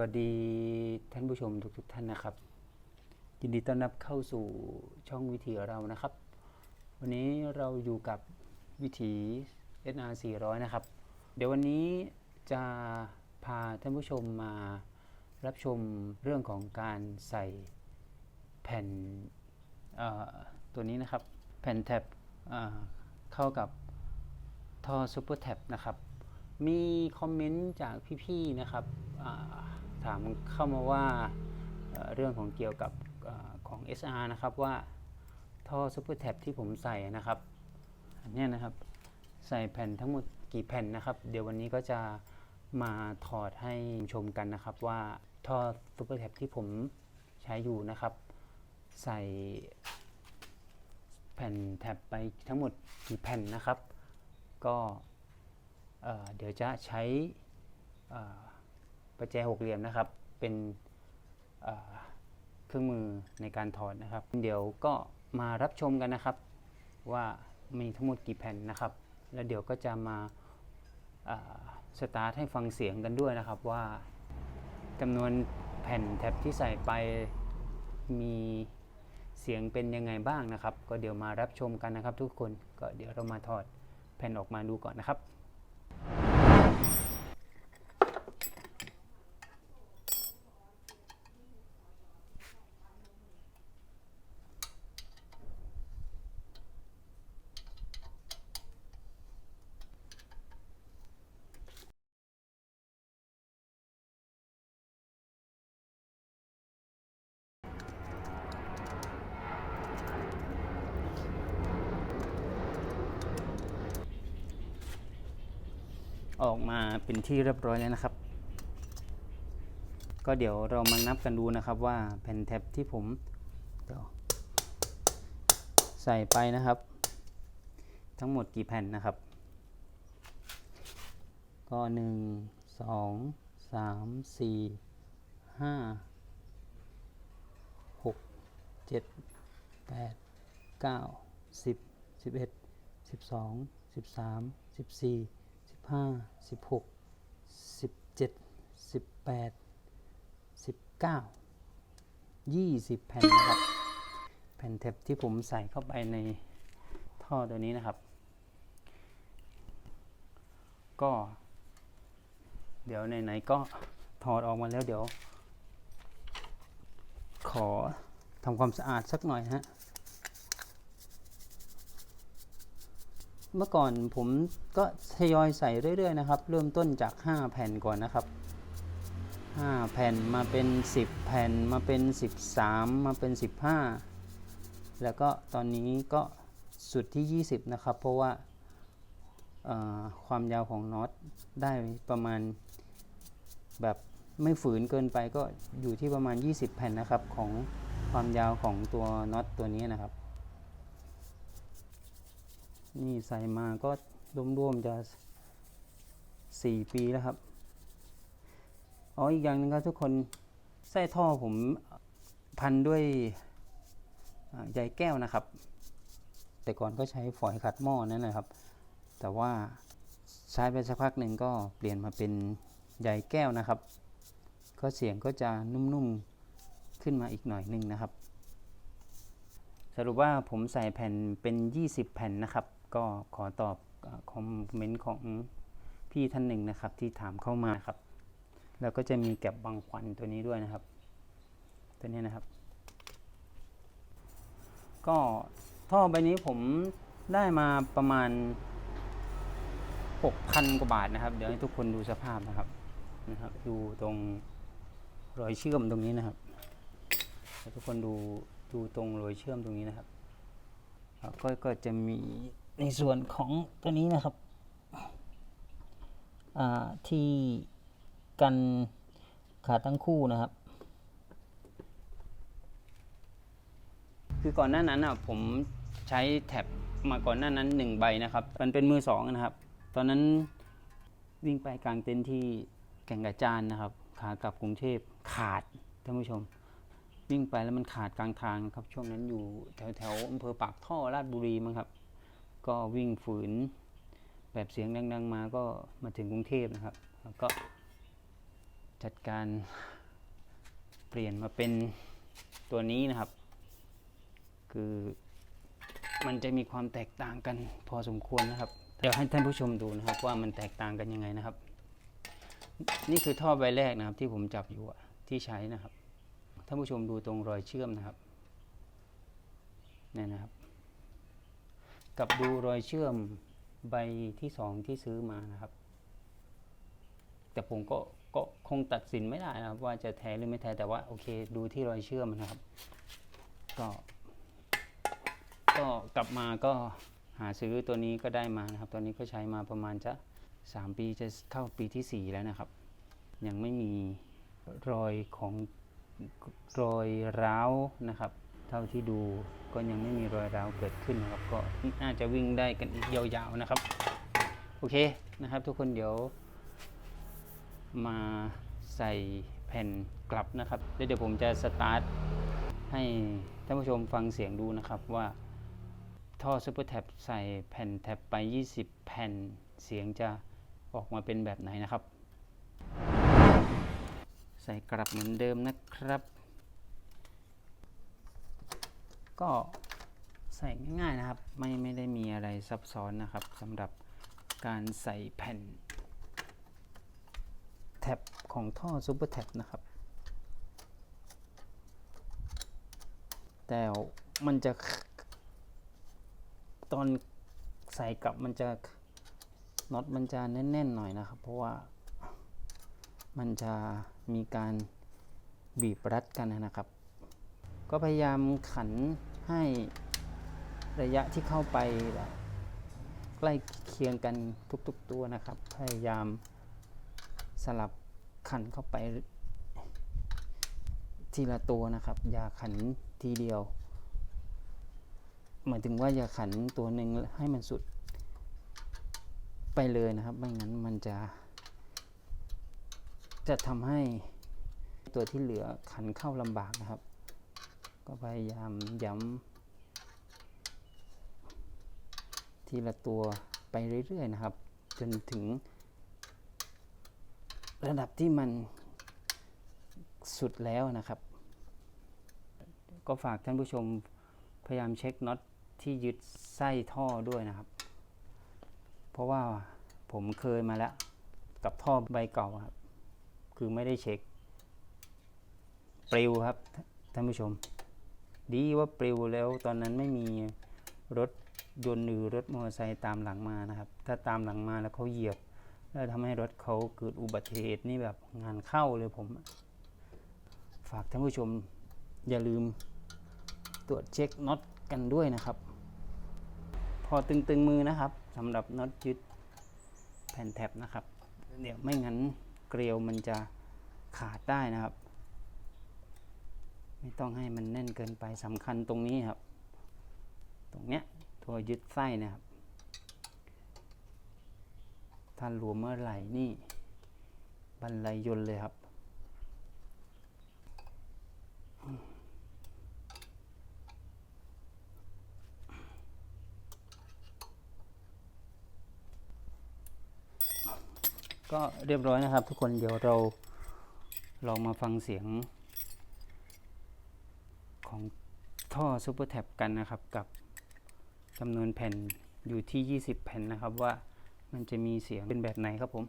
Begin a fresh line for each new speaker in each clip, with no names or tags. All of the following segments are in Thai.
สวัสดีท่านผู้ชมทุกๆท่านนะครับ ยินดีต้อนรับเข้าสู่ช่องวิถีเรานะครับ วันนี้เราอยู่กับวิถี SR 400นะครับ เดี๋ยววันนี้จะพาท่านผู้ชมมารับชมเรื่องของการใส่แผ่นตัวนี้นะครับ แผ่นแท็บเข้ากับท่อซูเปอร์แท็บนะครับมีคอมเมนต์จากพี่ๆนะครับ ถามเข้ามาว่าเรื่องของเกี่ยวกับอของ SR นะครับว่าท่อซูเปอร์แท็บที่ผมใส่นะครับอันเนี้ยนะครับใส่แผ่นทั้งหมดกี่แผ่นนะครับ เดี๋ยววันนี้ก็จะมาถอดให้ชมกันนะครับว่าท่อซูเปอร์แท็บที่ผมใช้อยู่นะครับ ใส่แผ่นแท็บไปทั้งหมดกี่แผ่นนะครับ ก็เดี๋ยวจะใช้อ่อ ประแจหกเหลี่ยมนะครับ เป็นเครื่องมือในการถอดนะครับ เดี๋ยวก็มารับชมกันนะครับ ว่ามีทั้งหมดกี่แผ่นนะครับ แล้วเดี๋ยวก็จะมาสตาร์ทให้ฟังเสียงกันด้วยนะครับว่าจำนวนแผ่นแท็บที่ใส่ไปมีเสียงเป็นยังไงบ้างนะครับ ก็เดี๋ยวมารับชมกันนะครับทุกคนก็เดี๋ยวเรามาถอดแผ่นออกมาดูก่อนนะครับ ออกมาเป็นที่เรียบร้อยแล้วนะครับ ก็เดี๋ยวเรามานับกันดูนะครับว่าแผ่นแท็บที่ผมใส่ไปนะครับ ทั้งหมดกี่แผ่นนะครับ ก็หนึ่งสองสามสี่ห้าหกเจ็ดแปดเก้าสิบสิบเอ็ดสิบสองสิบสามสิบสี่ ห้าสิบหกสิบเจ็ดสิบแปดสิบเก้ายี่สิบแผ่นนะครับ แผ่นแท็บที่ผมใส่เข้าไปในท่อตัวนี้นะครับ ก็ เดี๋ยวไหนๆก็ถอดออกมาแล้วเดี๋ยว ขอทำความสะอาดสักหน่อยฮะ เมื่อก่อนผมก็ทยอยใส่เรื่อยๆนะครับ เริ่มต้นจาก 5 แผ่นก่อนนะครับ 5 แผ่นมาเป็น 10 แผ่นมาเป็น 13 มาเป็น 15 แล้วก็ตอนนี้ก็สุดที่ 20 นะครับ เพราะว่าความยาวของน็อตได้ประมาณแบบไม่ฝืนเกินไปก็อยู่ที่ประมาณ 20 แผ่นนะครับของความยาวของตัวน็อตตัวนี้นะครับ นี่ใส่มาก็รวมๆจะ 4 ปีแล้วครับ อ๋ออีกอย่างหนึงครับทุกคนไส้ท่อผมพันด้วยใยแก้วนะครับ แต่ก่อนก็ใช้ฝอยขัดหม้อนั่นนะครับ แต่ว่าใช้ไปสักพักหนึ่งก็เปลี่ยนมาเป็นใยแก้วนะครับ ก็เสียงก็จะนุ่มๆขึ้นมาอีกหน่อยหนึ่งนะครับ สรุปว่าผมใส่แผ่นเป็น 20 แผ่นนะครับ ก็ขอตอบคอมเมนต์ของพี่ท่านหนึ่งนะครับ ที่ถามเข้ามาครับ แล้วก็จะมีแก็บบังควันตัวนี้ด้วยนะครับ ตัวนี้นะครับ ก็ท่อใบนี้ผมได้มาประมาณ 6,000 กว่าบาทนะครับ เดี๋ยวให้ทุกคนดูสภาพนะครับนะครับ ดูตรงรอยเชื่อมตรงนี้นะครับให้ทุกคนดูดูตรงรอยเชื่อมตรงนี้นะครับแล้วก็ก็จะมี ในส่วนของตัวนี้นะครับที่กันขาดทั้งคู่นะครับ คือก่อนหน้านั้นอะผมใช้แท็บมาก่อนหน้านั้นหนึ่งใบนะครับ มันเป็นมือสองนะครับ ตอนนั้นวิ่งไปกลางเต็นท์ที่แก่งกระจานนะครับ ขากลับกรุงเทพขาดท่านผู้ชม วิ่งไปแล้วมันขาดกลางทางครับ ช่วงนั้นอยู่แถวแถวอำเภอปากท่อราชบุรีมั้งครับ ก็วิ่งฝืน แบบเสียงดังๆมาก็มาถึงกรุงเทพนะครับ แล้วก็จัดการเปลี่ยนมาเป็นตัวนี้นะครับ คือมันจะมีความแตกต่างกันพอสมควรนะครับ เดี๋ยวให้ท่านผู้ชมดูนะครับ ว่ามันแตกต่างกันยังไงนะครับ นี่คือท่อใบแรกนะครับ ที่ผมจับอยู่ที่ใช้นะครับท่านผู้ชมดูตรงรอยเชื่อมนะครับนี่นะครับ กับดูรอยเชื่อมใบที่สองที่ซื้อมานะครับ แต่ผมก็ก็คงตัดสินไม่ได้นะครับ ว่าจะแท้หรือไม่แท้แต่ว่าโอเค ดูที่รอยเชื่อมนะครับ ก็ ก็กลับมาก็หาซื้อตัวนี้ก็ได้มานะครับ ตัวนี้ก็ใช้มาประมาณจะสามปีจะเข้าปีที่สี่แล้วนะครับ ยังไม่มีรอยของรอยร้าวนะครับ เท่าที่ดูก็ยังไม่มีรอยร้าวเกิดขึ้นนะครับ ก็น่าจะวิ่งได้กันอีกยาวๆนะครับ โอเคนะครับ ทุกคนเดี๋ยว มาใส่แผ่นกลับนะครับแล้วเดี๋ยวผมจะสตาร์ทให้ท่านผู้ชมฟังเสียงดูนะครับว่าท่อซูเปอร์แท็บใส่แผ่นแท็บไป 20 แผ่นเสียงจะออกมาเป็นแบบไหนนะครับ ใส่กลับเหมือนเดิมนะครับ ก็ใส่ง่ายๆนะครับ ไม่ไม่ได้มีอะไรซับซ้อนนะครับสำหรับการใส่แผ่นแท็บของท่อซูเปอร์แท็บนะครับ แต่มันจะตอนใส่กลับมันจะน็อตมันจะแน่นๆหน่อยนะครับ เพราะว่ามันจะมีการบีบรัดกันนะครับ ก็พยายามขัน ให้ระยะที่เข้าไปใกล้เคียงกันทุกๆตัวนะครับ พยายามสลับขันเข้าไปทีละตัวนะครับ อย่าขันทีเดียว หมายถึงว่าอย่าขันตัวหนึ่งให้มันสุดไปเลยนะครับ ไม่งั้นมันจะ จะทำให้ตัวที่เหลือขันเข้าลำบากนะครับ ก็พยายามย้ำทีละตัวไปเรื่อยๆนะครับ จนถึง ระดับที่มันสุดแล้วนะครับ ก็ฝากท่านผู้ชมพยายามเช็คน็อตที่ยึดไส้ท่อด้วยนะครับ เพราะว่าผมเคยมาแล้ว กับท่อใบเก่าครับ คือไม่ได้เช็คปลิวครับท่านผู้ชม ดีว่าปลิวแล้วตอนนั้นไม่มีรถยนต์หรือรถมอเตอร์ไซค์ตามหลังมานะครับ ถ้าตามหลังมาแล้วเขาเหยียบ แล้วทำให้รถเขาเกิดอุบัติเหตุนี่แบบงานเข้าเลยผม ฝากท่านผู้ชมอย่าลืมตรวจเช็คน็อตกันด้วยนะครับ พอตึงๆมือนะครับสำหรับน็อตยึดแผ่นแท็บนะครับ เดี๋ยวไม่งั้นเกลียวมันจะขาดได้นะครับ ไม่ต้องให้มันแน่นเกินไปสำคัญตรงนี้ครับ ตรงเนี้ยตัวยึดไส้นะครับ ถ้าหลวมเมื่อไหร่นี่บรรลัยยนเลยครับก็เรียบร้อยนะครับทุกคนเดี๋ยวเราลองมาฟังเสียง ท่อซูเปอร์แท็บกันนะครับ กับจำนวนแผ่นอยู่ที่ 20 แผ่นนะครับว่ามันจะมีเสียงเป็นแบบไหนครับผม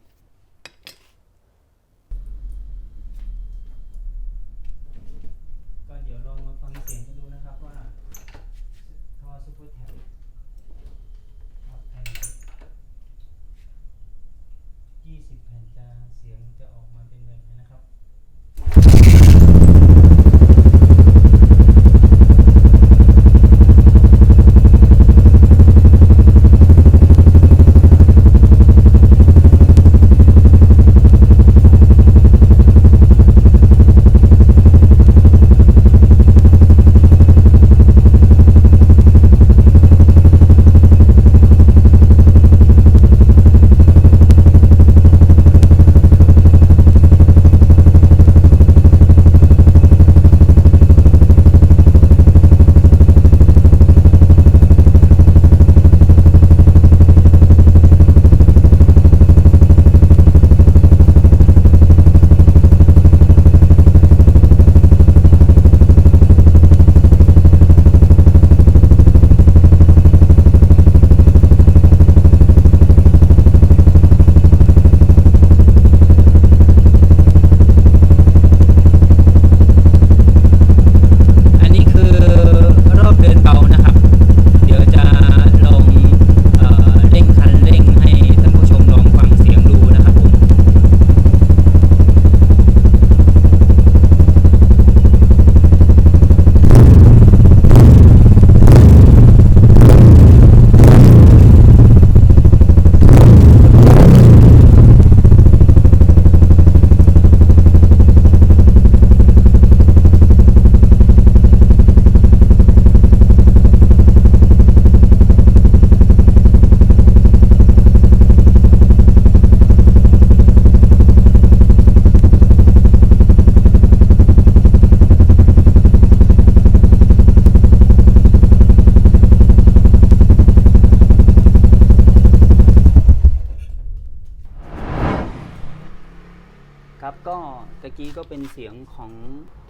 ะกี้ก็เป็นเสียงของ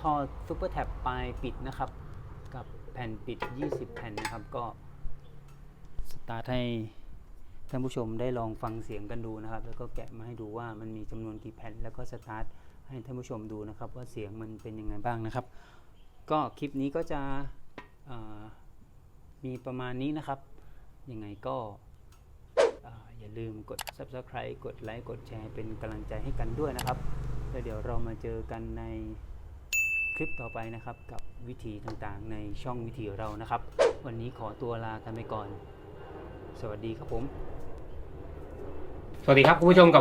ท่อซูเปอร์แท็บปลายปิดนะครับ กับแผ่นปิด 20 แผ่นนะครับก็สตาร์ทให้ท่านผู้ชมได้ลองฟังเสียงกันดูนะครับ แล้วก็แกะมาให้ดูว่ามันมีจำนวนกี่แผ่น แล้วก็สตาร์ทให้ท่านผู้ชมดูนะครับว่าเสียงมันเป็นยังไงบ้างนะครับ ก็คลิปนี้ก็จะมีประมาณนี้นะครับยังไงก็เอ่ออย่าลืมกด subscribe กดไลค์ กดแชร์เป็นกำลังใจให้กันด้วยนะครับ แล้วเดี๋ยวเรามาเจอกันในคลิปต่อไปนะครับ กับวิธีต่างๆในช่องวิธีเรานะครับ วันนี้ขอตัวลากันไปก่อน สวัสดีครับผม
สวัสดีครับคุณผู้ชมกับ